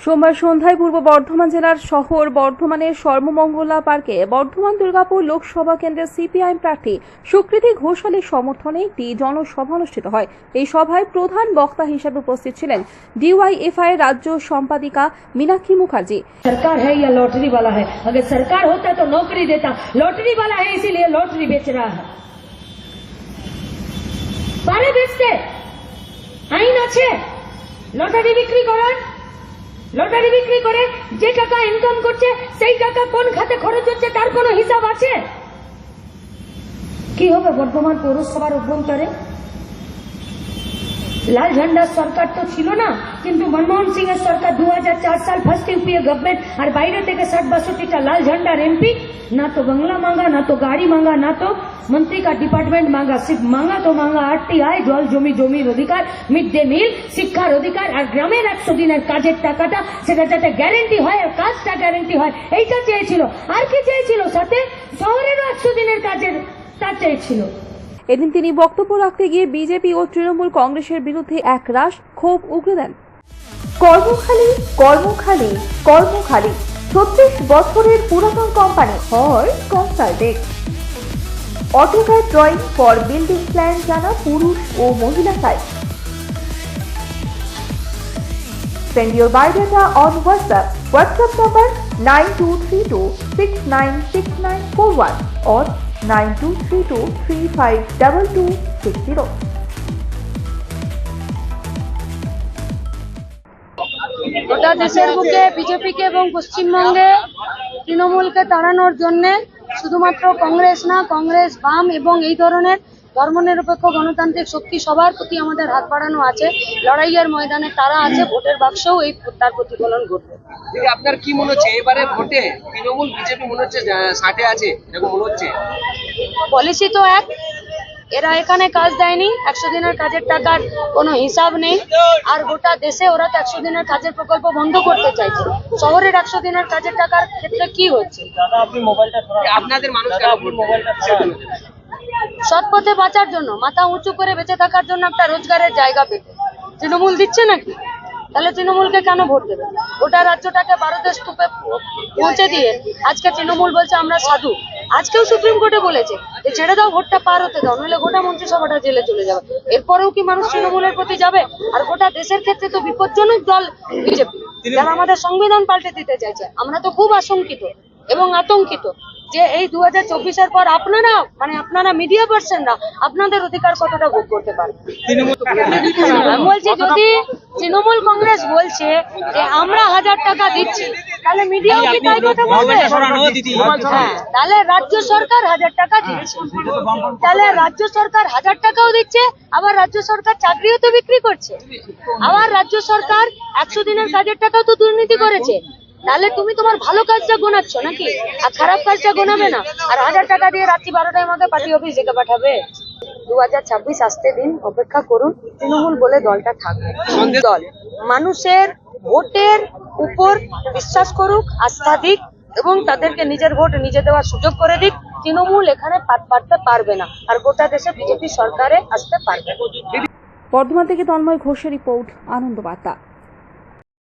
সোমবার সন্ধ্যায় পূর্ব বর্ধমান জেলার শহর বর্ধমানের সর্বমঙ্গলা পার্কে বর্ধমান দুর্গাপুর লোকসভা কেন্দ্রের সিপিআইএম প্রার্থী সুকৃতি ঘোষালের সমর্থনে একটি জনসভা অনুষ্ঠিত হয় এই সভায় প্রধান বক্তা হিসেবে উপস্থিত ছিলেন ডিওয়াইএফআই রাজ্য সম্পাদিকা মীনাক্ষী মুখার্জি सरकार है या लॉटरी वाला है अगर सरकार होता तो नौकरी देता लॉटरी वाला है इसीलिए लॉटरी बेच रहा है পারে বেচতে আইন আছে লটারি বিক্রি করার লটারি বিক্রি করে যে টাকা ইনকাম করছে, সেই টাকা কোন খাতে খরচ হচ্ছে তার কোনো হিসাব আছে? কি হবে বর্ধমান পৌরসভার অভ্যন্তরে? লাল ঝান্ডার সরকার তো ছিল না, কিন্তু মনমোহন সিং এর সরকার দু হাজার চার সাল ফার্স্ট ইউপিএ গভর্নমেন্ট আর বাইরে থেকে ষাট বাষট্টিটা লাল ঝান্ডার এমপি না তো বাংলা মাঙ্গা, না তো গাড়ি মাঙ্গা, না তো मंत्री ডিপার্টমেন্ট डिपार्टमेंट मांगा তো मांगा तो मांगा আরটিআই জল, জমি, জমির অধিকার মিড ডে মিল শিক্ষার অধিকার, আর গ্রামের একশো দিনের কাজের টাকাটা সেটা যাতে গ্যারেন্টি হয়, আর কাজটা গ্যারেন্টি হয়, এইটা চেয়েছিল। আর কি চেয়েছিল সাথে? শহরেরও একশো দিনের কাজের, তা চেয়েছিল। এদিন তিনি বক্তব্য রাখতে গিয়ে বিজেপি ও তৃণমূল কংগ্রেসের বিরুদ্ধে একরাশ ক্ষোভ উগরে দেন। কর্মখালী কর্মখালী কর্মখালী। ছত্রিশ বছরের পুরাতন কোম্পানি হয় consultant AutoCAD drawing for building plan জানা পুরুষ ও মহিলা site Send your biodata on WhatsApp. WhatsApp number 9232696941 or 9232352260. গোটা দেশের বুকে বিজেপিকে এবং পশ্চিমবঙ্গে তৃণমূলকে তাড়ানোর জন্য শুধুমাত্র কংগ্রেস না কংগ্রেস বাম এবং এই ধরনের ধর্মনিরপেক্ষ গণতান্ত্রিক শক্তি সবার প্রতি আমাদের হাত বাড়ানো আছে। লড়াইয়ের ময়দানে তারা আছে ভোটের বাক্সেও এই তার প্রতিফলন ঘটবে। আপনার কি মনে হচ্ছে? এবারে ভোটে তৃণমূল বিজেপি মনে হচ্ছে আহ, আছে এরকম মনে হচ্ছে? পলিসি তো এক এরা এখানে কাজ দেয়নি একশো দিনের কাজের টাকার কোনো হিসাব নেই। আর গোটা দেশে ওরা তো একশো দিনের কাজের প্রকল্প বন্ধ করতে চাইছে। শহরের একশো দিনের কাজের টাকার ক্ষেত্রে কি হচ্ছে আপনাদের। সৎ পথে বাঁচার জন্য মাথা উঁচু করে বেঁচে থাকার জন্য একটা রোজগারের জায়গা পেতে। তৃণমূল দিচ্ছে নাকি? তাহলে তৃণমূলকে কেন ভোট দেবে? গোটা রাজ্যটাকে ভারতের স্তূপে পৌঁছে দিয়ে আজকে তৃণমূল বলছে আমরা সাধু। আজকেও সুপ্রিম কোর্টে বলেছে যে ছেড়ে দাও ভোটটা পার হতে দাও নইলে গোটা মন্ত্রিসভাটা জেলে চলে যাবে। এরপরেও কি মানুষ তৃণমূলের প্রতি যাবে? আর গোটা দেশের ক্ষেত্রে তো বিপজ্জনক দল বিজেপি। যারা আমাদের সংবিধান পাল্টে দিতে চাইছে আমরা তো খুব আশঙ্কিত এবং আতঙ্কিত যে এই দু হাজার চব্বিশের পর আপনারা মানে আপনারা মিডিয়া পার্সনরা আপনাদের অধিকার কতটা ভোগ করতে পারবেন আমি বলছি যদি তৃণমূল কংগ্রেস বলছে যে আমরা হাজার টাকা দিচ্ছি তাহলে মিডিয়াও কি তাই কথা বলবে হ্যাঁ তাহলে রাজ্য সরকার হাজার টাকা দিচ্ছে। তাহলে রাজ্য সরকার হাজার টাকাও দিচ্ছে আবার রাজ্য সরকার চাকরিও তো বিক্রি করছে। আবার রাজ্য সরকার একশো দিনের কাজের টাকাও তো দুর্নীতি করেছে। তাহলে তুমি তোমার ভালো কাজটা গোনাচ্ছ নাকি? আর খারাপ কাজটা গোনাবে না? আর হাজার টাকা দিয়ে রাত্রি বারোটায় মধ্যে পার্টি অফিস ডেকে পাঠাবে? দু হাজার ছাব্বিশ আসতে দিন অপেক্ষা করুন। তৃণমূল বলে দলটা থাকবে। দল। মানুষের ভোটের উপর বিশ্বাস করুক, আস্থা দিক এবং তাদেরকে নিজের ভোট নিজে দেওয়ার সুযোগ করে দিক, তৃণমূল এখানে পারতে পারবে না আর গোটা দেশে বিজেপি সরকারে আসতে পারবে বর্ধমান থেকে তন্ময় ঘোষের রিপোর্ট আনন্দ বার্তা